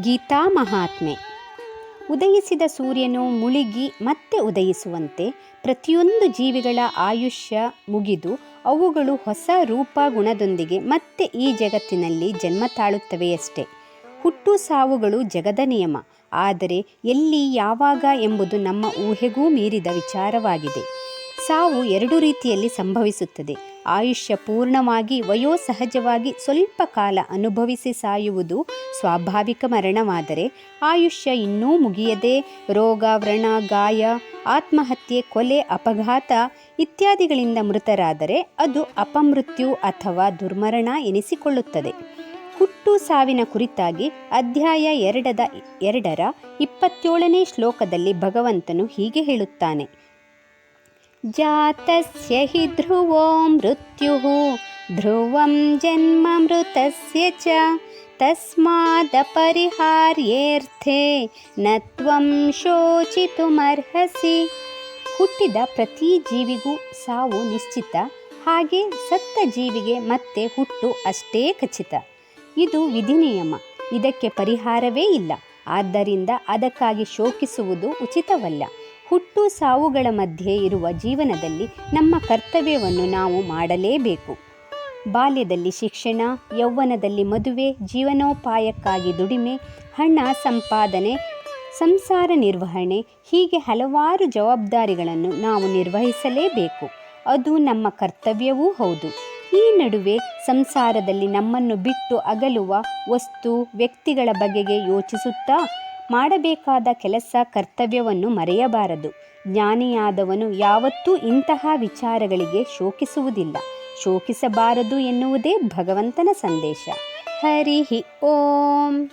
ಗೀತಾ ಮಹಾತ್ಮೆ. ಉದಯಿಸಿದ ಸೂರ್ಯನು ಮುಳುಗಿ ಮತ್ತೆ ಉದಯಿಸುವಂತೆ ಪ್ರತಿಯೊಂದು ಜೀವಿಗಳ ಆಯುಷ್ಯ ಮುಗಿದು ಅವುಗಳು ಹೊಸ ರೂಪ ಗುಣದೊಂದಿಗೆ ಮತ್ತೆ ಈ ಜಗತ್ತಿನಲ್ಲಿ ಜನ್ಮ ತಾಳುತ್ತವೆಯಷ್ಟೇ ಹುಟ್ಟು ಸಾವುಗಳು ಜಗದ ನಿಯಮ. ಆದರೆ ಎಲ್ಲಿ ಯಾವಾಗ ಎಂಬುದು ನಮ್ಮ ಊಹೆಗೂ ಮೀರಿದ ವಿಚಾರವಾಗಿದೆ. ಸಾವು ಎರಡು ರೀತಿಯಲ್ಲಿ ಸಂಭವಿಸುತ್ತದೆ. ಆಯುಷ್ಯ ಪೂರ್ಣವಾಗಿ ವಯೋಸಹಜವಾಗಿ ಸ್ವಲ್ಪ ಕಾಲ ಅನುಭವಿಸಿ ಸಾಯುವುದು ಸ್ವಾಭಾವಿಕ ಮರಣವಾದರೆ ಆಯುಷ್ಯ ಇನ್ನೂ ಮುಗಿಯದೆ ರೋಗ, ವ್ರಣ, ಗಾಯ, ಆತ್ಮಹತ್ಯೆ, ಕೊಲೆ, ಅಪಘಾತ ಇತ್ಯಾದಿಗಳಿಂದ ಮೃತರಾದರೆ ಅದು ಅಪಮೃತ್ಯು ಅಥವಾ ದುರ್ಮರಣ ಎನಿಸಿಕೊಳ್ಳುತ್ತದೆ. ಹುಟ್ಟು ಸಾವಿನ ಕುರಿತಾಗಿ ಅಧ್ಯಾಯ ಎರಡದ ಎರಡರ ಇಪ್ಪತ್ತೇಳನೇ ಶ್ಲೋಕದಲ್ಲಿ ಭಗವಂತನು ಹೀಗೆ ಹೇಳುತ್ತಾನೆ. ಜಾತಸ್ಯ ಹಿ ಧ್ರುವೋ ಮೃತ್ಯುಃ ಧ್ರುವಂ ಜನ್ಮ ಮೃತಸ್ಯ ಚ ತಸ್ಮಾದಪರಿಹಾರ್ಯೇರ್ಥೆ ನ ತ್ವಂ ಶೋಚಿತುಮರ್ಹಸಿ ಹುಟ್ಟಿದ ಪ್ರತಿ ಜೀವಿಗೂ ಸಾವು ನಿಶ್ಚಿತ, ಹಾಗೆ ಸತ್ತ ಜೀವಿಗೆ ಮತ್ತೆ ಹುಟ್ಟು ಅಷ್ಟೇ ಖಚಿತ. ಇದು ವಿಧಿ ನಿಯಮ ಇದಕ್ಕೆ ಪರಿಹಾರವೇ ಇಲ್ಲ, ಆದ್ದರಿಂದ ಅದಕ್ಕಾಗಿ ಶೋಕಿಸುವುದು ಉಚಿತವಲ್ಲ. ಹುಟ್ಟು ಸಾವುಗಳ ಮಧ್ಯೆ ಇರುವ ಜೀವನದಲ್ಲಿ ನಮ್ಮ ಕರ್ತವ್ಯವನ್ನು ನಾವು ಮಾಡಲೇಬೇಕು. ಬಾಲ್ಯದಲ್ಲಿ ಶಿಕ್ಷಣ, ಯೌವನದಲ್ಲಿ ಮದುವೆ, ಜೀವನೋಪಾಯಕ್ಕಾಗಿ ದುಡಿಮೆ, ಹಣ ಸಂಪಾದನೆ, ಸಂಸಾರ ನಿರ್ವಹಣೆ ಹೀಗೆ ಹಲವಾರು ಜವಾಬ್ದಾರಿಗಳನ್ನು ನಾವು ನಿರ್ವಹಿಸಲೇಬೇಕು. ಅದು ನಮ್ಮ ಕರ್ತವ್ಯವೂ ಹೌದು. ಈ ನಡುವೆ ಸಂಸಾರದಲ್ಲಿ ನಮ್ಮನ್ನು ಬಿಟ್ಟು ಅಗಲುವ ವಸ್ತು ವ್ಯಕ್ತಿಗಳ ಬಗೆಗೆ ಯೋಚಿಸುತ್ತಾ ಮಾಡಬೇಕಾದ ಕೆಲಸ ಕರ್ತವ್ಯವನ್ನು ಮರೆಯಬಾರದು. ಜ್ಞಾನಿಯಾದವನು ಯಾವತ್ತೂ ಇಂತಹ ವಿಚಾರಗಳಿಗೆ ಶೋಕಿಸುವುದಿಲ್ಲ. ಶೋಕಿಸಬಾರದು ಎನ್ನುವುದೇ ಭಗವಂತನ ಸಂದೇಶ. ಹರಿ ಓಂ.